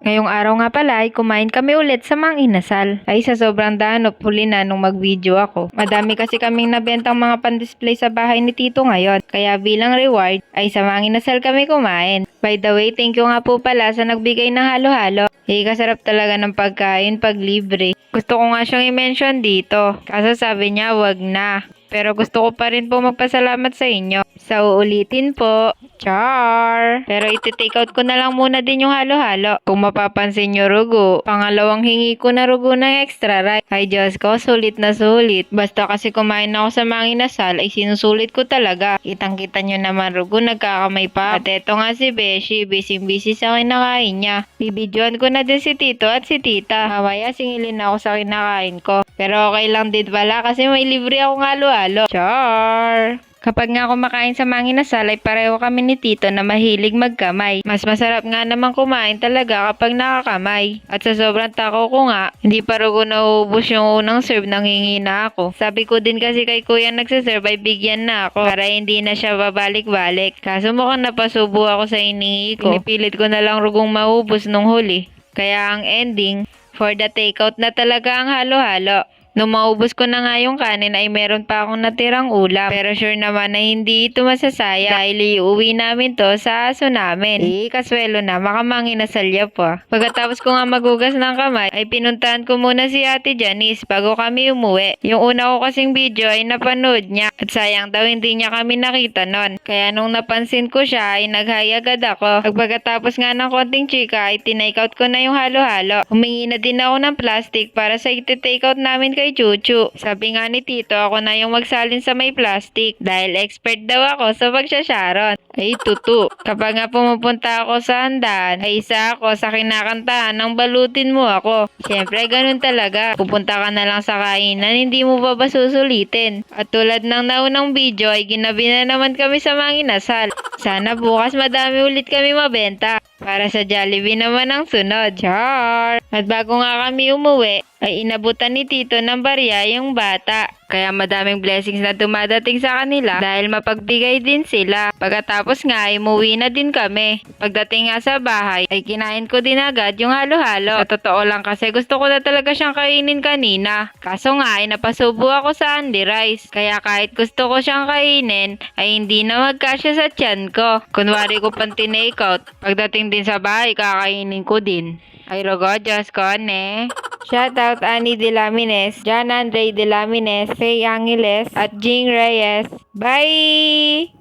Ngayong araw nga pala ay kumain kami ulit sa Mang Inasal. Ay sa sobrang danop, huli na nung mag-video ako. Madami kasi kaming nabentang mga pan-display sa bahay ni Tito ngayon. Kaya bilang reward ay sa Mang Inasal kami kumain. By the way, thank you nga po pala sa nagbigay ng halo-halo. Eh, kasarap talaga ng pagkain pag libre. Gusto ko nga siyang i-mention dito. Kaso sabi niya, wag na. Pero gusto ko pa rin po magpasalamat sa inyo. Sa uulitin po. Char! Pero iti-take out ko na lang muna din yung halo-halo. Kung mapapansin nyo rugo, pangalawang hingi ko na rugo ng extra rice. Ay Diyos ko, sulit na sulit. Basta kasi kumain ako sa mga inasal, ay sinusulit ko talaga. Kitang-kita nyo naman rugo, nagkakamay pa. At eto nga si Beshi, busy-busy sa kinakain niya. Bibidyoan ko na din si Tito at si Tita. Mamaya singilin ako sa kinakain ko. Pero okay lang din pala kasi may libre akong halo-halo. Char! Kapag nga kumakain sa mangin na salay, pareho kami ni Tito na mahilig magkamay. Mas masarap nga naman kumain talaga kapag nakakamay. At sa sobrang tako ko nga, hindi pa rugo nauubos yung unang serve nang hingi na ako. Sabi ko din kasi kay kuya nagsaserve ay bigyan na ako para hindi na siya babalik-balik. Kaso mukhang napasubo ako sa inihi ko. Pinipilit ko na lang rugong maubos nung huli. Kaya ang ending, for the takeout na talaga ang halo-halo. Nung maubos ko na nga yung kanin ay meron pa akong natirang ulam. Pero sure naman na hindi ito masasaya dahil iuwi namin to sa aso namin. Eh, kaswelo na, makamangin na salya po. Pagkatapos ko nga magugas ng kamay, ay pinuntahan ko muna si ate Janice bago kami umuwi. Yung una ko kasing video ay napanood niya at sayang daw hindi niya kami nakita nun. Kaya nung napansin ko siya ay nag-hi agad ako. At pagkatapos nga ng konting chika ay tinake out ko na yung halo-halo. Humingi na din ako ng plastic para sa iti-take out namin kay Chuchu. Sabi nga ni Tito, ako na yung magsalin sa may plastic dahil expert daw ako sa pagsasharon. Ay, tutu. Kapag nga pumupunta ako sa handaan, ay isa ako sa kinakantahan ng balutin mo ako. Siyempre, ganun talaga. Pupunta ka na lang sa kainan, hindi mo pa ba susulitin? At tulad ng naunang video, ay ginabi na naman kami sa mga inasal. Sana bukas madami ulit kami mabenta. Para sa Jollibee naman ang sunod. Char! At bago nga kami umuwi, ay inabutan ni Tito ng barya yung bata. Kaya madaming blessings na dumadating sa kanila dahil mapagbigay din sila. Pagkatapos nga ay umuwi na din kami. Pagdating nga sa bahay ay kinain ko din agad yung halo-halo. Sa totoo lang kasi gusto ko na talaga siyang kainin kanina. Kaso nga ay napasubo ako sa Andy Rice. Kaya kahit gusto ko siyang kainin ay hindi na magkasya sa tiyan ko. Kunwari ko pang tinake out. Pagdating din sa bahay kakainin ko din. Ay rogo, Diyos ko, ne. Shoutout Annie De Lamines, John Andre De Lamines, Faye Angeles, at Jing Reyes. Bye!